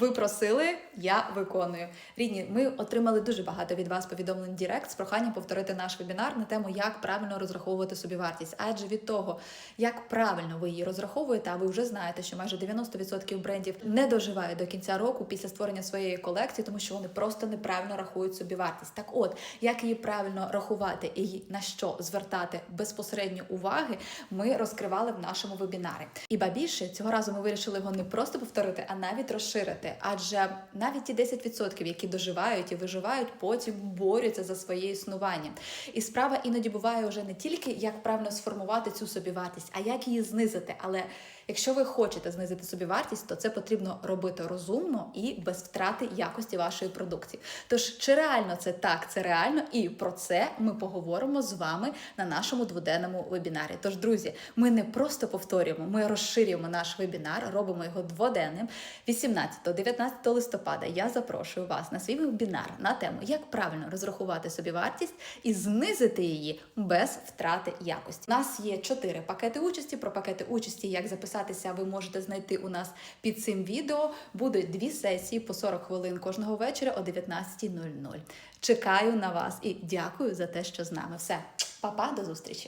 Ви просили, я виконую. Рідні, ми отримали дуже багато від вас повідомлень Дірект з проханням повторити наш вебінар на тему, як правильно розраховувати собі вартість. Адже від того, як правильно ви її розраховуєте, а ви вже знаєте, що майже 90% брендів не доживають до кінця року після створення своєї колекції, тому що вони просто неправильно рахують собі вартість. Так, от як її правильно рахувати і на що звертати безпосередньо уваги, ми розкривали в нашому вебінарі. І ба більше цього разу ми вирішили його не просто повторити, а навіть розширити. Адже навіть ті 10%, які доживають і виживають, потім борються за своє існування. І справа іноді буває вже не тільки як правильно сформувати цю собівартість, а як її знизити. Але якщо ви хочете знизити собівартість, то це потрібно робити розумно і без втрати якості вашої продукції. Тож, чи реально це так, це реально, і про це ми поговоримо з вами на нашому дводенному вебінарі. Тож, друзі, ми не просто повторюємо, ми розширюємо наш вебінар, робимо його дводенним. 18-19 листопада я запрошую вас на свій вебінар на тему, як правильно розрахувати собі вартість і знизити її без втрати якості. У нас є чотири пакети участі. Про пакети участі, як записатися, ви можете знайти у нас під цим відео. Будуть дві сесії по 40 хвилин кожного вечора о 19.00. Чекаю на вас і дякую за те, що з нами. Все, па-па, до зустрічі!